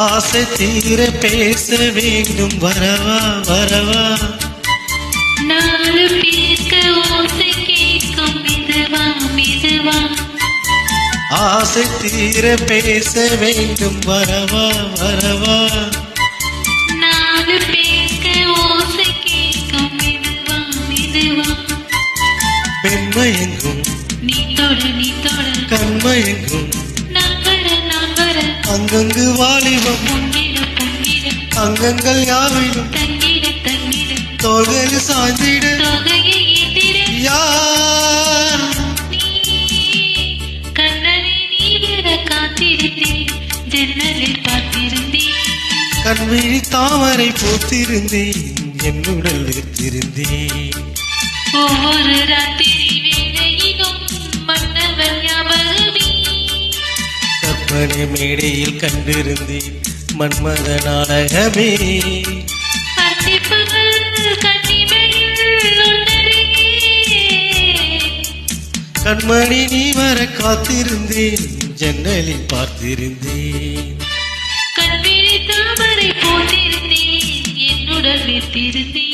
ஆசை தீர பேச வேண்டும். வரவா வரவா. நாலு பேருக்கு ஓசை கேட்கும். மெதுவா மெதுவா ஆசை தீர பேச வேண்டும். வரவா வரவா. நாலு பேருக்கு ஓசை கேட்கும். மெதுவா மெதுவா பெண்மயங்கும் நீ தொட நீ தொட. கண்மயங்கும் அங்கங்கு வாலிபம். அங்கங்கள் யாவிலும் தங்கிட தங்கிட சாய்ந்திட யார்? நீ கண்விழி தாமரை பூத்திருந்தேன் என்னுடல் வைத்திருந்தேன். ஒவ்வொரு ராத்திரி கற்பனை மேடையில் கண்டிருந்தேன். மன்மத நாடகமே. கண்மணி நீ வர காத்திருந்தேன். ஜன்னலில் பார்த்திருந்தேன். கண்விழி தாமரை போட்டிருந்தேன். என்னுடன் வைத்திருந்தேன்